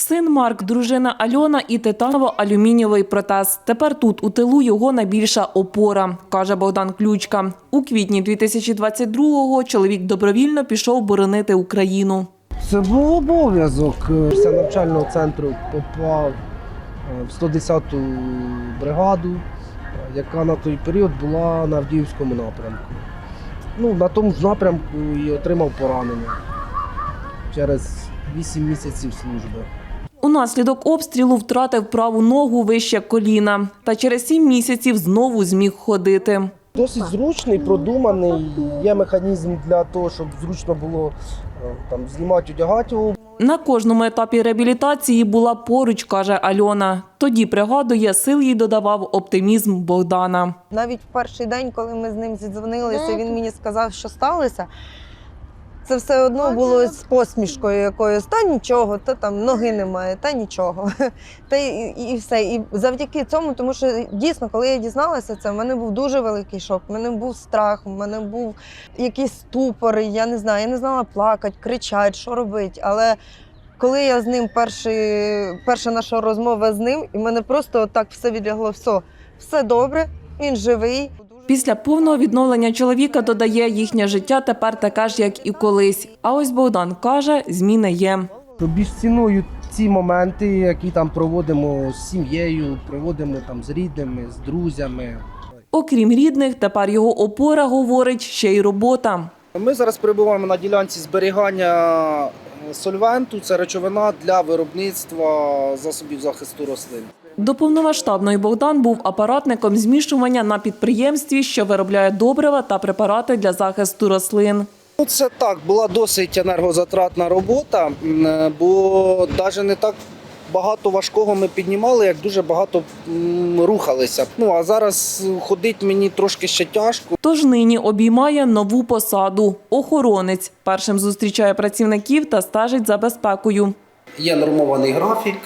Син Марк, дружина Альона і титаново-алюмінієвий протез. Тепер тут у тилу його найбільша опора, каже Богдан Ключка. У квітні 2022-го чоловік добровільно пішов боронити Україну. Це був обов'язок. Після навчального центру попав е, в 110-ту бригаду, яка на той період була на Авдіївському напрямку. Ну, на тому ж напрямку і отримав поранення через 8 місяців служби. Унаслідок обстрілу втратив праву ногу вище коліна. Та через сім місяців знову зміг ходити. Досить зручний, продуманий. Є механізм для того, щоб зручно було е, там, знімати, одягати його. На кожному етапі реабілітації була поруч, каже Альона. Тоді пригадує, сил їй додавав оптимізм Богдана. Навіть в перший день, коли ми з ним зідзвонилися, він мені сказав, що сталося. Це все одно було з посмішкою якоюсь. Та нічого, та там ноги немає, та нічого. Та і, і, все. І завдяки цьому, тому що дійсно, коли я дізналася це, в мене був дуже великий шок. В мене був страх, в мене був якийсь ступор. Я не знаю, я не знала плакати, кричати, що робити. Але коли я з ним перший, перша наша розмова з ним, і мене просто так все відлягло, все, все добре, він живий. Після повного відновлення чоловіка додає, їхнє життя тепер таке ж, як і колись. А ось Богдан каже, зміни є. Більш ціную ці моменти, які там проводимо з сім'єю, проводимо там з рідними, з друзями. Окрім рідних, тепер його опора говорить ще й робота. Ми зараз перебуваємо на ділянці зберігання сольвенту. Це речовина для виробництва засобів захисту рослин. До повномасштабної Богдан був апаратником змішування на підприємстві, що виробляє добрива та препарати для захисту рослин. Ну, це так, була досить енергозатратна робота, бо навіть не так багато важкого ми піднімали, як дуже багато рухалися. Ну а зараз ходить мені трошки ще тяжко. Тож нині обіймає нову посаду охоронець. Першим зустрічає працівників та стежить за безпекою. Є нормований графік.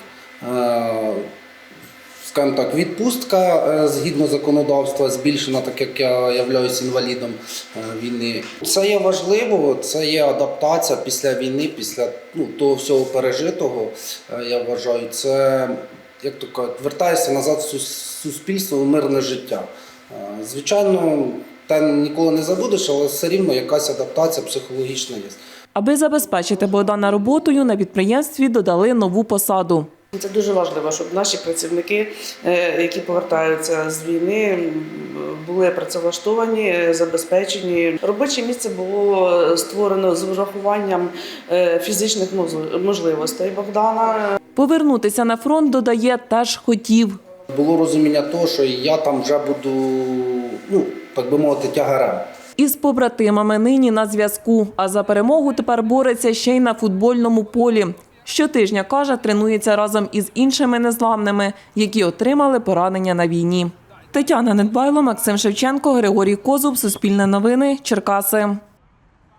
Скажімо так, відпустка е, згідно законодавства збільшена, так як я являюсь інвалідом е, війни. Це є важливо, це є адаптація після війни, після ну, того всього пережитого. е, Я вважаю, це як то кажуть, вертаєшся назад в суспільство, в мирне життя. Звичайно, те ніколи не забудеш, але все рівно якась адаптація психологічна є. Аби забезпечити Богдана роботою, на підприємстві додали нову посаду. Це дуже важливо, щоб наші працівники, е, які повертаються з війни, були працевлаштовані, е, забезпечені. Робоче місце було створено з врахуванням е, фізичних можливостей Богдана. Повернутися на фронт додає теж хотів. Було розуміння того, що я там вже буду, ну так би мовити, тягарем. Із побратимами нині на зв'язку. А за перемогу тепер бореться ще й на футбольному полі. Щотижня каже, тренується разом із іншими незламними, які отримали поранення на війні. Тетяна Недбайло, Максим Шевченко, Григорій Козуб, Суспільне новини, Черкаси.